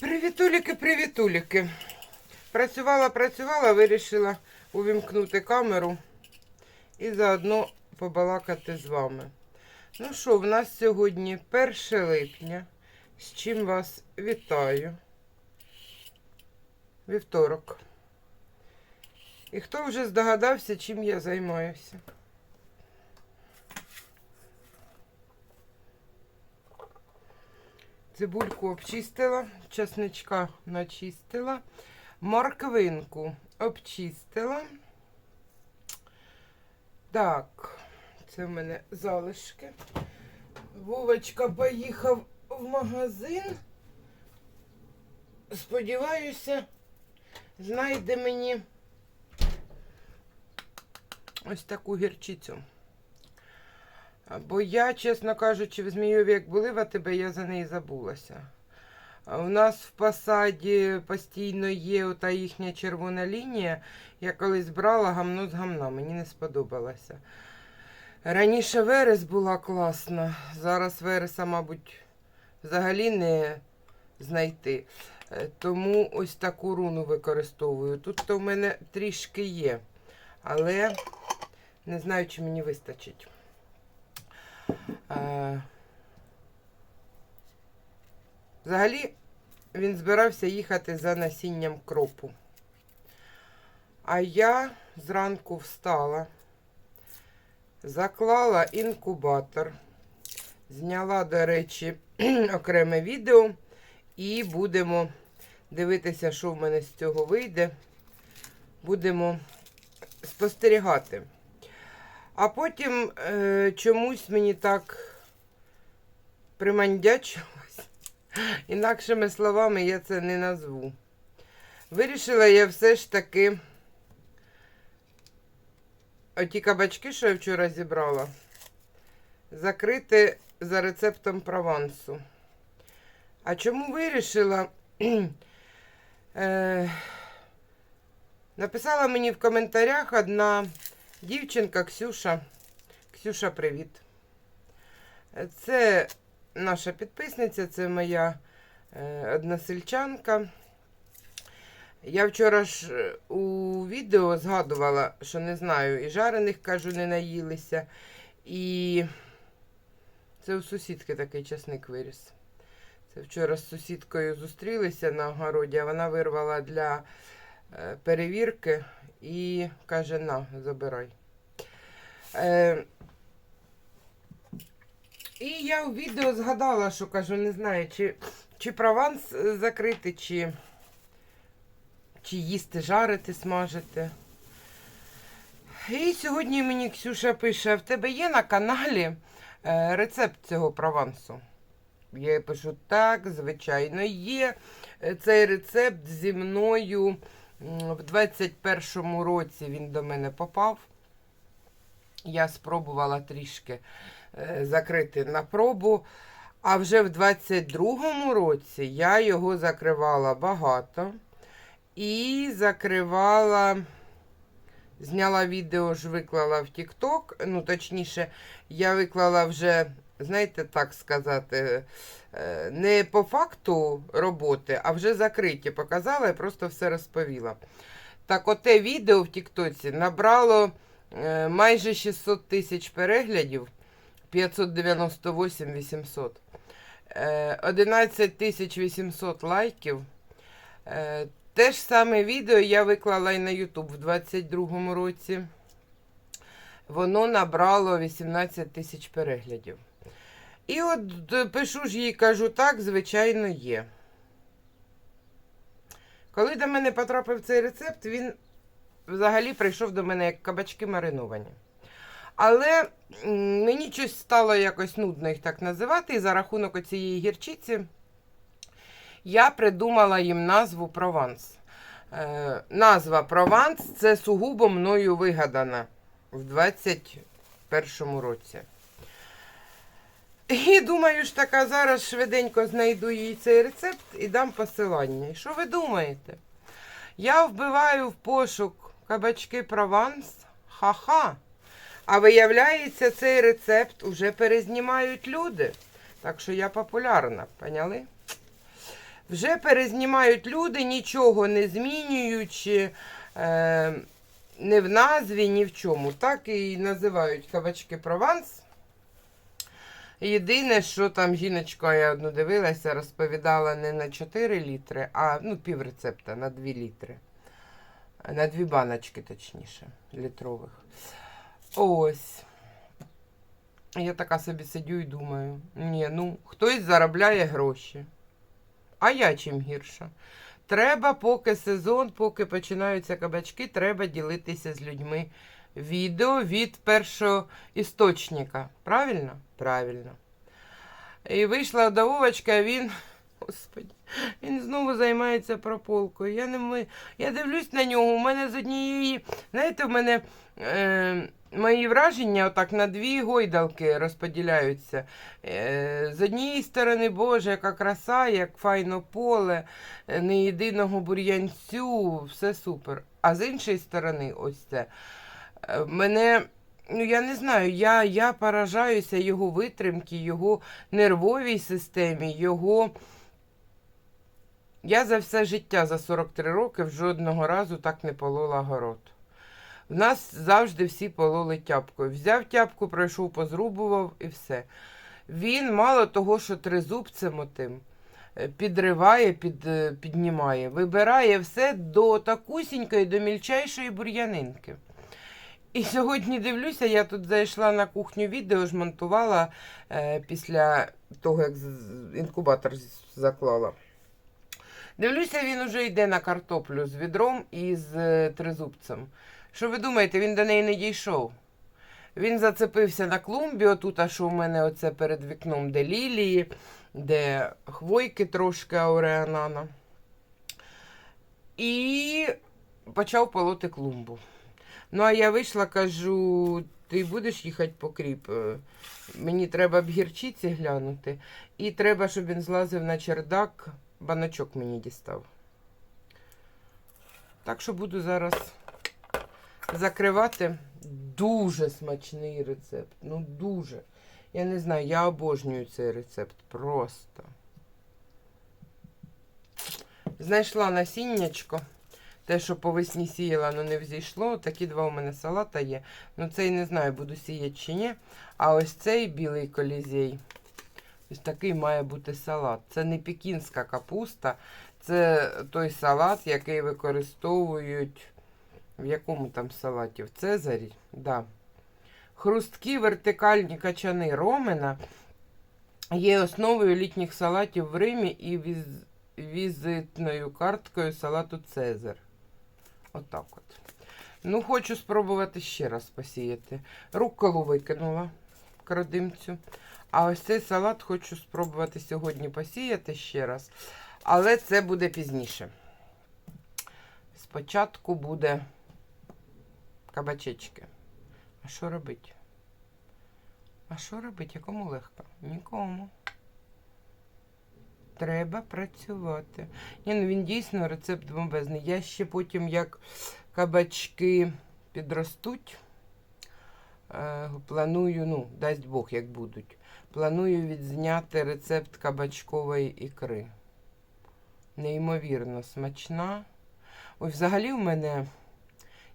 Привітуліки, привітуліки. Працювала, працювала, вирішила увімкнути камеру і заодно побалакати з вами. Ну що, в нас сьогодні 1 липня. З чим вас вітаю. Вівторок. І хто вже здогадався, чим я займаюся? Цибульку обчистила, чесничка начистила, морквинку обчистила. Так, це в мене залишки. Вовочка поїхав в магазин. Сподіваюся, знайде мені ось таку гірчицю. Бо я, чесно кажучи, в Змійові, як були в АТБ, я за неї забулася. У нас в посаді постійно є ота їхня червона лінія. Я колись брала гамно з гамна, мені не сподобалося. Раніше верес була класна, зараз вереса, мабуть, взагалі не знайти. Е, Тому ось таку руну використовую. Тут то в мене трішки є, але не знаю, чи мені вистачить. Е, Взагалі він збирався їхати за насінням кропу. А я зранку встала, заклала інкубатор, зняла, до речі, окреме відео і будемо дивитися, що в мене з цього вийде. Будемо спостерігати. А потім е, чомусь мені так примандячилось. Інакшими словами я це не назву. Вирішила я все ж таки оті кабачки, що я вчора зібрала, закрити за рецептом провансу. А чому вирішила? е, написала мені в коментарях одна дівчинка Ксюша. Ксюша, привіт. Це наша підписниця, це моя е, односельчанка. Я вчора ж е, у відео згадувала, що не знаю, і жарених, кажу, не наїлися. І це у сусідки такий часник виріс. Це вчора з сусідкою зустрілися на огороді, а вона вирвала для перевірки і каже: на, забирай. Е, і я у відео згадала, що кажу, не знаю, чи, чи прованс е, закрити, чи, чи їсти, жарити, смажити. І сьогодні мені Ксюша пише: в тебе є на каналі е, рецепт цього провансу? Я пишу, так, звичайно, є. Е, Цей рецепт зі мною в 21-му році він до мене попав. Я спробувала трішки е, закрити на пробу. А вже в 22-му році я його закривала багато. І закривала, зняла відео ж виклала в TikTok. Ну, точніше, я виклала вже, знаєте, так сказати, е, не по факту роботи, а вже закриті. Показала і просто все розповіла. Так, оте відео в Тіктоці набрало е, майже 600 тисяч переглядів, 598 800. Е, 11 тисяч 800 лайків. Е, Те ж саме відео я виклала і на YouTube в 22-му році. Воно набрало 18 тисяч переглядів. І от е, пишу ж їй, кажу, так, звичайно, є. Коли до мене потрапив цей рецепт, він взагалі прийшов до мене як кабачки мариновані. Але мені щось стало якось нудно їх так називати, і за рахунок цієї гірчиці я придумала їм назву Прованс. Е, назва Прованс це сугубо мною вигадана в 21-му році. І думаю ж така, зараз швиденько знайду їй цей рецепт і дам посилання. Що ви думаєте? Я вбиваю в пошук кабачки Прованс. Ха-ха. А виявляється, цей рецепт уже перезнімають люди. Так що я популярна, поняли? Вже перезнімають люди, нічого не змінюючи. Е, ні в назві, ні в чому. Так і називають кабачки Прованс. Єдине, що там жіночка, я одну дивилася, розповідала не на 4 літри, а ну, пів рецепта на 2 літри. На дві баночки, точніше, літрових. Ось. Я така собі сидю і думаю: ні, ну, хтось заробляє гроші. А я чим гірша. Треба, поки сезон, поки починаються кабачки, треба ділитися з людьми відео від першого істочника. Правильно? Правильно. І вийшла до Вовочка, він. Господи, він знову займається прополкою. Я не. Я дивлюсь на нього. У мене з однієї. Знаєте, в мене е... мої враження отак на дві гойдалки розподіляються. Е... З однієї сторони, Боже, яка краса, як файно поле, не єдиного бур'янцю, все супер. А з іншої сторони, ось це. Мене, ну я не знаю, я, я поражаюся його витримки, його нервовій системі, його. Я за все життя, за 43 роки, жодного разу так не полола город. В нас завжди всі пололи тяпкою. Взяв тяпку, пройшов, позрубував і все. Він мало того, що тризубцем отим е, підриває, під, е, піднімає, вибирає все до такусінької, до мільчайшої бур'янинки. І сьогодні дивлюся, я тут зайшла на кухню відео, ж е, після того, як інкубатор заклала. Дивлюся, він уже йде на картоплю з відром і з е, тризубцем. Що ви думаєте, він до неї не дійшов? Він зацепився на клумбі, отут, а що в мене оце перед вікном, де лілії, де хвойки трошки ауреанана. І почав полоти клумбу. Ну, а я вийшла, кажу, ти будеш їхати по кріп? Е, Мені треба б гірчиці глянути. І треба, щоб він злазив на чердак, баночок мені дістав. Так що буду зараз закривати. Дуже смачний рецепт. Ну дуже. Я не знаю, я обожнюю цей рецепт. Просто. Знайшла насіннячко. Те, що по весні сіяла, ну не взійшло. Такі два у мене салата є. Ну цей не знаю, буду сіяти чи ні. А ось цей білий колізей. Ось такий має бути салат. Це не пекінська капуста, це той салат, який використовують в якому там салаті? В Цезарі? Да. Хрусткі вертикальні качани ромена є основою літніх салатів в Римі і віз... візитною карткою салату Цезар. Отак от. Ну, хочу спробувати ще раз посіяти. Рукколу викинула крадимцю. А ось цей салат хочу спробувати сьогодні посіяти ще раз. Але це буде пізніше. Спочатку буде кабачечки. А що робити? А що робити? Якому легко? Нікому. Треба працювати. Ні, ну він дійсно рецепт бомбезний. Я ще потім, як кабачки підростуть, е, планую, ну, дасть Бог, як будуть. Планую відзняти рецепт кабачкової ікри. Неймовірно смачна. Ой, взагалі в мене,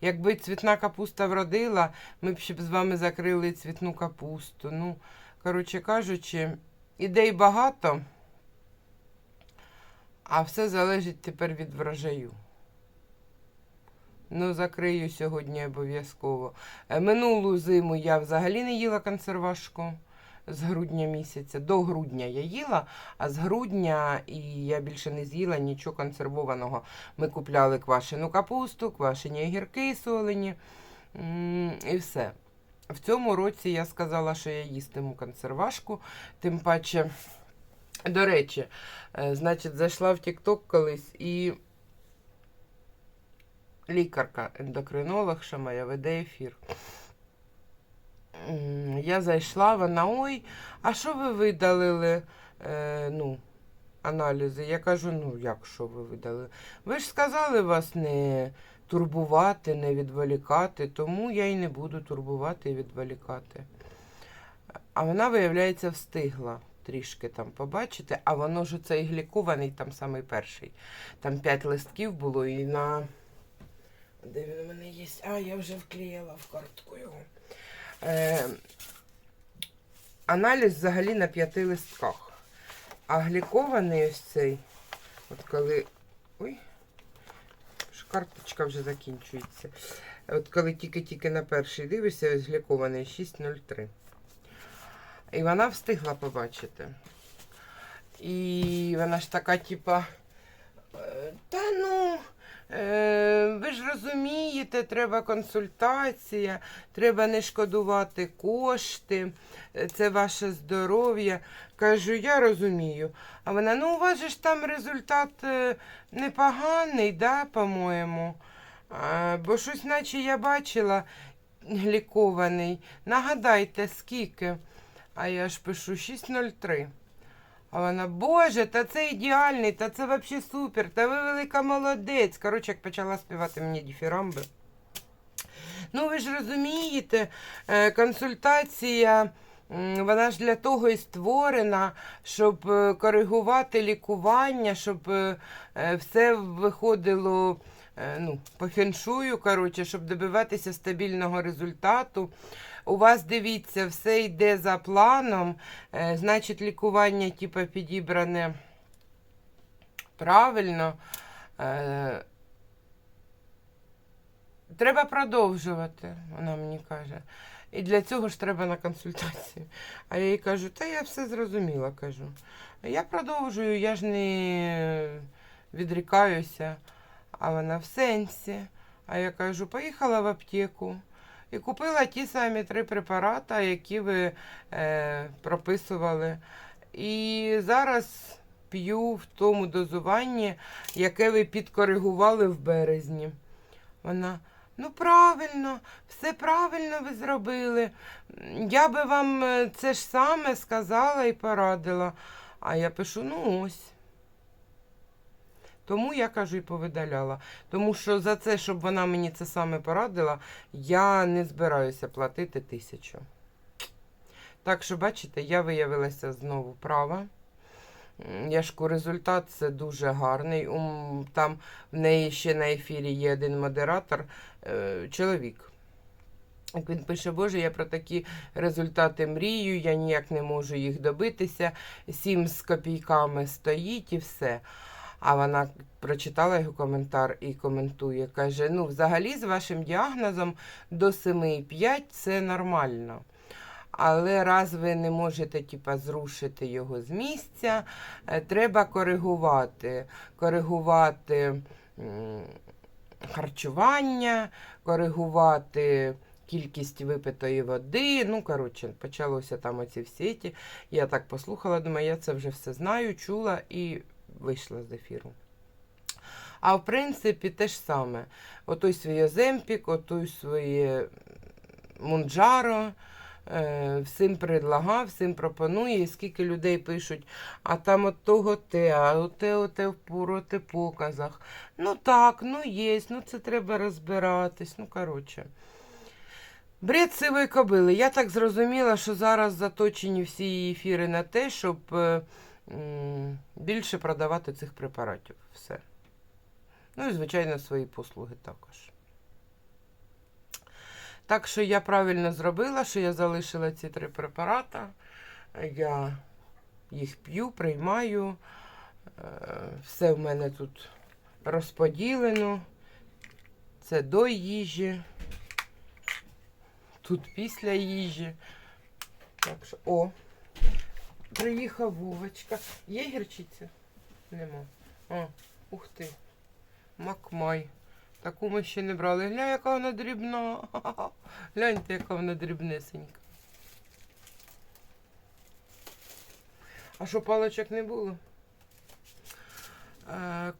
якби цвітна капуста вродила, ми б ще б з вами закрили цвітну капусту. Ну, коротше кажучи, ідей багато, а все залежить тепер від врожаю. Ну, закрию сьогодні обов'язково. Е, Минулу зиму я взагалі не їла консервашку з грудня місяця. До грудня я їла, а з грудня і я більше не з'їла нічого консервованого. Ми купляли квашену капусту, квашені огірки солені і все. В цьому році я сказала, що я їстиму консервашку, тим паче. До речі, е, значить, зайшла в TikTok колись і лікарка, ендокринолог, що моя веде ефір. Я зайшла, вона, ой, а що ви видалили е, ну, аналізи? Я кажу, ну як що ви видалили? Ви ж сказали вас не турбувати, не відволікати, тому я й не буду турбувати і відволікати. А вона, виявляється, встигла трішки там побачите, а воно ж цей глікований, там самий перший. Там 5 листків було і на. Де він у мене є? А, я вже вклеїла в картку його. Е, аналіз взагалі на п'яти листках. А глікований ось цей, от коли. Ой, карточка вже закінчується. От коли тільки-тільки на перший дивишся, ось глікований 6.03. І вона встигла побачити. І вона ж така, типа, е, та ну, е, ви ж розумієте, треба консультація, треба не шкодувати кошти, е, це ваше здоров'я. Кажу, я розумію. А вона, ну, у вас же ж там результат непоганий, да, по-моєму. Бо щось, наче я бачила глікований. Нагадайте, скільки? А я ж пишу 6.03. А вона, Боже, та це ідеальний, та це взагалі супер, та ви велика молодець. Коротше, як почала співати мені діфірамби. Ну, ви ж розумієте, е, консультація, вона ж для того і створена, щоб е, коригувати лікування, щоб е, все виходило ну, по феншую, коротше, щоб добиватися стабільного результату. У вас дивіться, все йде за планом, е, значить, лікування типу, підібране правильно. Е, Треба продовжувати, вона мені каже. І для цього ж треба на консультацію. А я їй кажу, та я все зрозуміла, кажу. Я продовжую, я ж не відрікаюся. А вона в сенсі. А я кажу, поїхала в аптеку і купила ті самі три препарати, які ви е, прописували. І зараз п'ю в тому дозуванні, яке ви підкоригували в березні. Вона, ну правильно, все правильно ви зробили. Я би вам е, це ж саме сказала і порадила. А я пишу, ну ось. Тому я кажу і повидаляла. Тому що за це, щоб вона мені це саме порадила, я не збираюся платити тисячу. Так що, бачите, я виявилася знову права. М, Яшку результат це дуже гарний. Там в неї ще на ефірі є один модератор, е, чоловік. Він пише, Боже, я про такі результати мрію, я ніяк не можу їх добитися. Сім з копійками стоїть і все. А вона прочитала його коментар і коментує. Каже: ну, взагалі, з вашим діагнозом до 7,5 це нормально. Але раз ви не можете типа, зрушити його з місця, е, треба коригувати. Коригувати харчування, коригувати кількість випитої води. Ну, коротше, почалося там оці всі. ті. Я так послухала, думаю, я це вже все знаю, чула і вийшла з ефіру. А в принципі, те ж саме. Отой свій Оземпік, отой своє Мунджаро. е, Всім предлагав, всім пропонує, скільки людей пишуть, а там от того те, а оте, оте в проти показах. Ну так, ну є, ну це треба розбиратись. Ну, коротше. Бред сивої кобили. Я так зрозуміла, що зараз заточені всі ефіри на те, щоб е, більше продавати цих препаратів. Все. Ну і, звичайно, свої послуги також. Так що я правильно зробила, що я залишила ці три препарати. Я їх п'ю, приймаю. Е, Все в мене тут розподілено. Це до їжі. Тут після їжі. Так що, о, приїхав Вовочка. Є гірчиця? Нема. О, ух ти. Макмай. Таку ми ще не брали. Гля, яка вона дрібна. Гляньте, яка вона дрібнесенька. А що паличок не було? Е,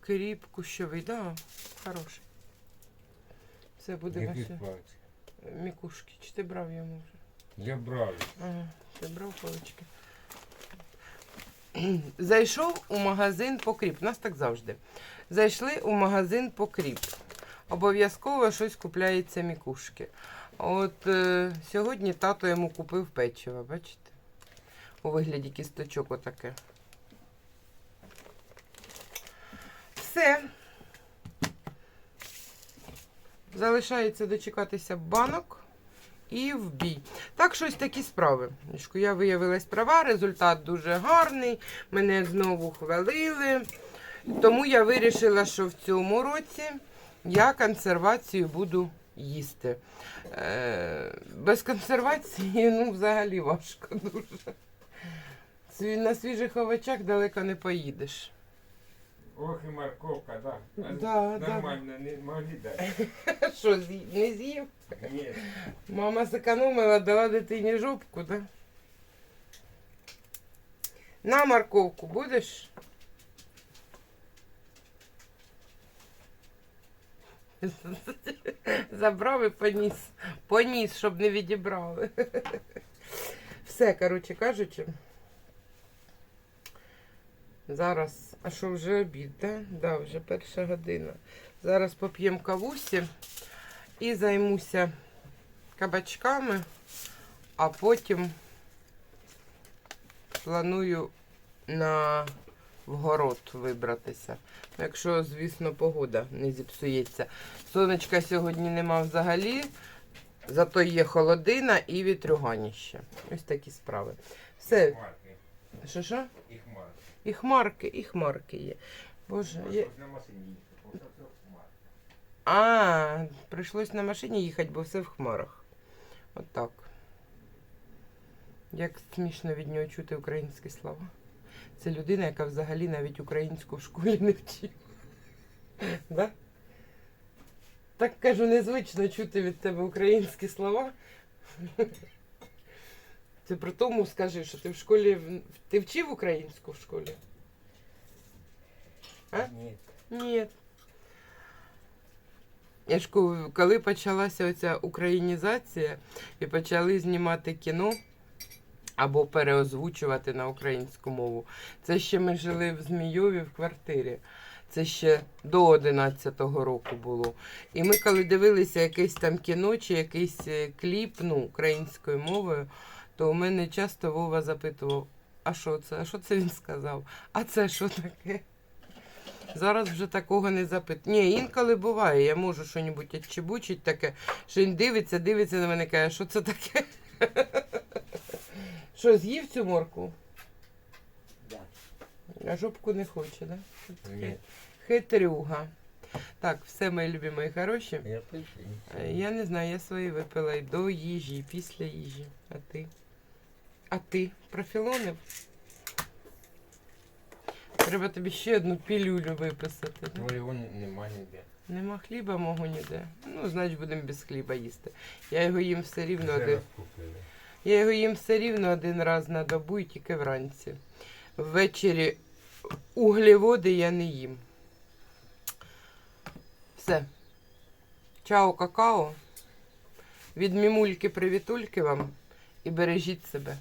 Кріп кущовий, да, хороший. Це буде Яких ваше. палець? Мікушки. Чи ти брав йому вже? Я брав. Ага, ти брав палички. Зайшов у магазин покріп. У нас так завжди. Зайшли у магазин покріп. Обов'язково щось купляється мікушки. От е, сьогодні тато йому купив печиво, бачите? у вигляді кісточок отаке. Все. Залишається дочекатися банок і в бій. Так, щось такі справи. Я виявилась права, результат дуже гарний. Мене знову хвалили. Тому я вирішила, що в цьому році я консервацію буду їсти. Е, без консервації, ну, взагалі важко дуже. На свіжих овочах далеко не поїдеш. Ох і морковка, да. А Да, да. Нормально, не могли дати. Що, не з'їв? Ні. Мама зекономила, дала дитині жопку, да? На морковку будеш? Забрав і поніс. Поніс, щоб не відібрали. Все, коротше кажучи. Зараз, а що вже обід, да? Да, вже перша година. Зараз поп'ємо кавусі і займуся кабачками, а потім планую на вгород вибратися. Ну, Якщо, звісно, погода не зіпсується. Сонечка сьогодні нема взагалі, зато є холодина і вітрюганіще. Ось такі справи. Все, що що? І хмарки. І хмарки, і хмарки є. Боже, хмарки. А, прийшлось на машині їхати, бо все в хмарах. Отак. Як смішно від нього чути українські слова. Це людина, яка взагалі навіть українську в школі не вчила. Да? Так кажу, незвично чути від тебе українські слова. Ти при тому скажи, що ти в школі ти вчив українську в школі? А? Ні. Ні. Я ж коли почалася оця українізація і почали знімати кіно або переозвучувати на українську мову, це ще ми жили в Змійові в квартирі. Це ще до 11-го року було. І ми, коли дивилися якесь там кіно чи якийсь е, кліп ну, українською мовою, то у мене часто Вова запитував, а що це? А що це він сказав? А це що таке? Зараз вже такого не запит. Ні, інколи буває, я можу щось відчебучить таке, що він дивиться, дивиться на мене і каже, що це таке? Що, з'їв цю морку? Да. А жопку не хоче, да? Ні. Хитрюга. Так, все, мої любі, мої хороші. Я. Е, Я не знаю, я свої випила і до їжі, і після їжі. А ти? А ти профілонив? Треба тобі ще одну пілюлю виписати. да? Ну його нема ніде. Нема хліба мого ніде. Ну, значить, будемо без хліба їсти. Я його їм все рівно один. Купили. Я його їм все рівно один раз на добу і тільки вранці. Ввечері углеводи я не їм. Все. Чао, какао. Від мімульки привітульки вам і бережіть себе.